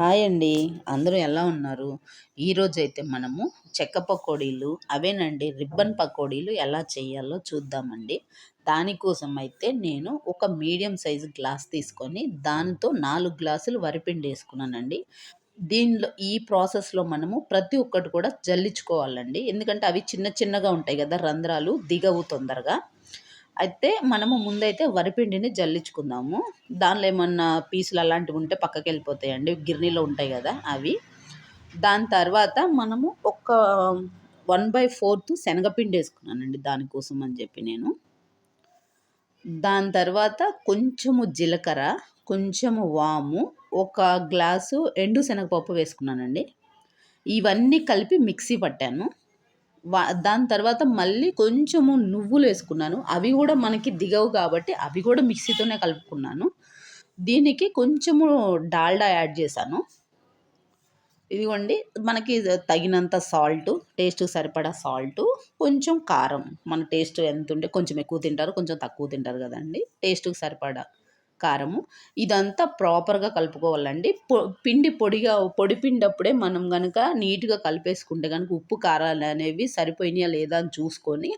Hi అండి. అందరూ ఎలా ఉన్నారు? ఈరోజు అయితే మనము చెక్క పకోడీలు అవేనండి రిబ్బన్ పకోడీలు ఎలా చేయాలో చూద్దామండి. దానికోసం అయితే నేను ఒక మీడియం సైజు గ్లాస్ తీసుకొని దాంతో నాలుగు గ్లాసులు వరిపిండి వేసుకున్నానండి. దీనిలో ఈ ప్రాసెస్లో మనము ప్రతి ఒక్కటి కూడా జల్లించుకోవాలండి. ఎందుకంటే అవి చిన్న చిన్నగా ఉంటాయి కదా రంధ్రాలు దిగవు తొందరగా. అయితే మనము ముందైతే వరిపిండిని జల్లించుకుందాము. దానిలో ఏమన్నా పీసులు అలాంటివి ఉంటే పక్కకి వెళ్ళిపోతాయండి గిర్నీలో ఉంటాయి కదా అవి. దాని తర్వాత మనము ఒక వన్ బై ఫోర్త్ శనగపిండి వేసుకున్నానండి దానికోసం అని చెప్పి నేను. దాని తర్వాత కొంచెము జీలకర్ర కొంచెము వాము ఒక గ్లాసు ఎండు శనగపప్పు వేసుకున్నానండి. ఇవన్నీ కలిపి మిక్సీ పట్టాను. దాని తర్వాత మళ్ళీ కొంచెము నువ్వులు వేసుకున్నాను. అవి కూడా మనకి దిగవు కాబట్టి అవి కూడా మిక్సీతోనే కలుపుకున్నాను. దీనికి కొంచెము డాల్డా యాడ్ చేశాను. ఇదిగోండి మనకి తగినంత సాల్ట్ టేస్ట్ సరిపడా సాల్ట్ కొంచెం కారం. మన టేస్ట్ ఎంత ఉంటే కొంచెం ఎక్కువ తింటారు కొంచెం తక్కువ తింటారు కదండి. టేస్ట్కి సరిపడా కారము. ఇదంతా ప్రాపర్గా కలుపుకోవాలండి. పొ పిండి పొడిగా పొడి పిండి అప్పుడే మనం కనుక నీట్గా కలిపేసుకుంటే కనుక ఉప్పు కారాలు అనేవి సరిపోయినాయా లేదా అని చూసుకొని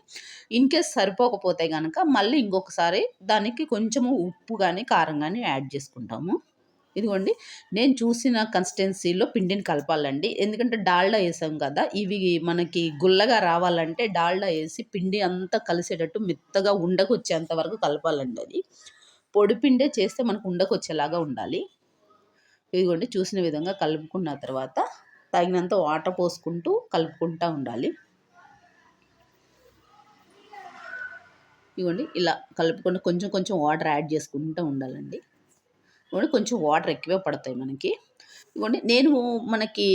ఇన్ కేస్ సరిపోకపోతే కనుక మళ్ళీ ఇంకొకసారి దానికి కొంచెము ఉప్పు కానీ కారం కానీ యాడ్ చేసుకుంటాము. ఇదిగోండి నేను చూసిన కన్సిస్టెన్సీలో పిండిని కలపాలండి. ఎందుకంటే డాల్డా వేసాం కదా ఇవి మనకి గుల్లగా రావాలంటే డాల్డా వేసి పిండి అంతా కలిసేటట్టు మెత్తగా ఉండకొచ్చేంత వరకు కలపాలండి అది. పొడిపిండే చేస్తే మనకు ఉండకొచ్చేలాగా ఉండాలి. ఇదిగోండి చూసిన విధంగా కలుపుకున్న తర్వాత తగినంత వాటర్ పోసుకుంటూ కలుపుకుంటూ ఉండాలి. ఇదిగోండి ఇలా కలుపుకుంటూ కొంచెం కొంచెం వాటర్ యాడ్ చేసుకుంటూ ఉండాలండి. ఇదిగోండి కొంచెం వాటర్ ఎక్కువే పడతాయి మనకి. ఇదిగోండి నేను మనకి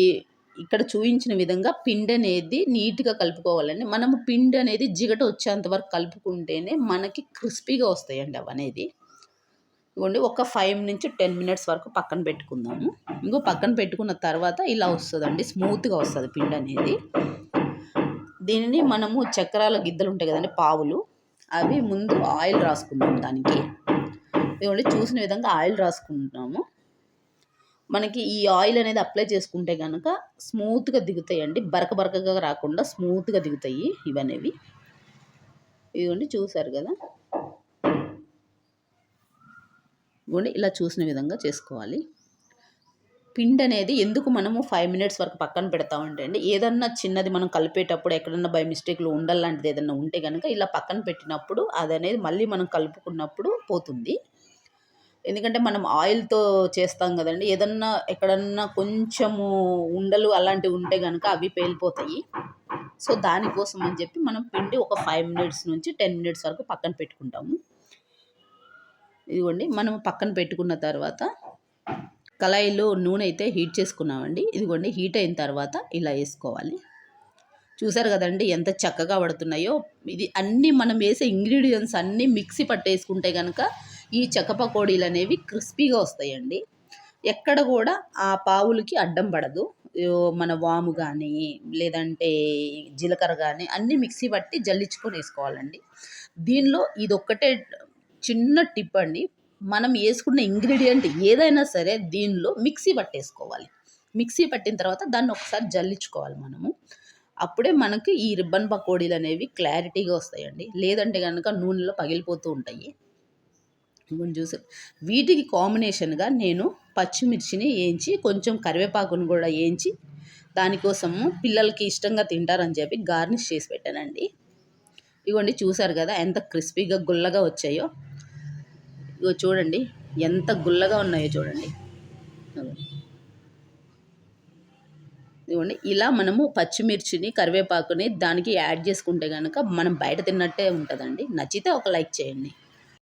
ఇక్కడ చూపించిన విధంగా పిండి అనేది నీట్గా కలుపుకోవాలండి. మనం పిండి అనేది జిగట వచ్చేంత వరకు కలుపుకుంటేనే మనకి క్రిస్పీగా వస్తాయండి అవి అనేది. ఇవ్వండి ఒక ఫైవ్ నుంచి టెన్ మినిట్స్ వరకు పక్కన పెట్టుకుందాము. ఇంకో పక్కన పెట్టుకున్న తర్వాత ఇలా వస్తుందండి స్మూత్గా వస్తుంది పిండి అనేది. దీనిని మనము చక్రాల గిద్దలు ఉంటాయి కదండి పావులు. అవి ముందు ఆయిల్ రాసుకుందాం దానికి. ఇవ్వండి చూసిన విధంగా ఆయిల్ రాసుకుంటున్నాము. మనకి ఈ ఆయిల్ అనేది అప్లై చేసుకుంటే కనుక స్మూత్గా దిగుతాయండి బరక బరకగా రాకుండా స్మూత్గా దిగుతాయి ఇవనేవి. ఇదిగోండి చూసారు కదా? ఇవ్వండి ఇలా చూసిన విధంగా చేసుకోవాలి. పిండి అనేది ఎందుకు మనము ఫైవ్ మినిట్స్ వరకు పక్కన పెడతామంటే అండి ఏదన్నా చిన్నది మనం కలిపేటప్పుడు ఎక్కడన్నా బై మిస్టేక్లో ఉండాలంటిది ఏదన్నా ఉంటే కనుక ఇలా పక్కన పెట్టినప్పుడు అది అనేది మళ్ళీ మనం కలుపుకున్నప్పుడు పోతుంది. ఎందుకంటే మనం ఆయిల్తో చేస్తాం కదండి ఏదన్నా ఎక్కడన్నా కొంచెము ఉండలు అలాంటివి ఉంటే కనుక అవి పేలిపోతాయి. సో దానికోసం అని చెప్పి మనం పిండి ఒక ఫైవ్ మినిట్స్ నుంచి టెన్ మినిట్స్ వరకు పక్కన పెట్టుకుంటాము. ఇదిగోండి మనం పక్కన పెట్టుకున్న తర్వాత కళాయిలో నూనె అయితే హీట్ చేసుకున్నామండి. ఇదిగోండి హీట్ అయిన తర్వాత ఇలా వేసుకోవాలి. చూసారు కదండి ఎంత చక్కగా పడుతున్నాయో. ఇది అన్నీ మనం వేసే ఇంగ్రీడియంట్స్ అన్నీ మిక్సీ పట్టేసుకుంటే కనుక ఈ చెక్క పకోడీలు అనేవి క్రిస్పీగా వస్తాయండి. ఎక్కడ కూడా ఆ పావులకి అడ్డం పడదు. మన వాము కానీ లేదంటే జీలకర్ర కానీ అన్నీ మిక్సీ పట్టి జల్లించుకొని వేసుకోవాలండి. దీనిలో ఇది ఒక్కటే చిన్న టిప్ అండి. మనం వేసుకున్న ఇంగ్రీడియంట్ ఏదైనా సరే దీనిలో మిక్సీ పట్టేసుకోవాలి. మిక్సీ పట్టిన తర్వాత దాన్ని ఒకసారి జల్లించుకోవాలి మనము. అప్పుడే మనకి ఈ రిబ్బన్ పకోడీలు అనేవి క్లారిటీగా వస్తాయండి. లేదంటే కనుక నూనెలో పగిలిపోతూ ఉంటాయి. ఇవన్నీ చూసి. వీటికి కాంబినేషన్గా నేను పచ్చిమిర్చిని వేయించి కొంచెం కరివేపాకును కూడా వేయించి దానికోసము పిల్లలకి ఇష్టంగా తింటారని చెప్పి గార్నిష్ చేసి పెట్టానండి. ఇవ్వండి చూసారు కదా ఎంత క్రిస్పీగా గుల్లగా వచ్చాయో. ఇగో చూడండి ఎంత గుల్లగా ఉన్నాయో చూడండి. ఇవ్వండి ఇలా మనము పచ్చిమిర్చిని కరివేపాకుని దానికి యాడ్ చేసుకుంటే కనుక మనం బయట తిన్నట్టే ఉంటుందండి. నచ్చితే ఒక లైక్ చేయండి.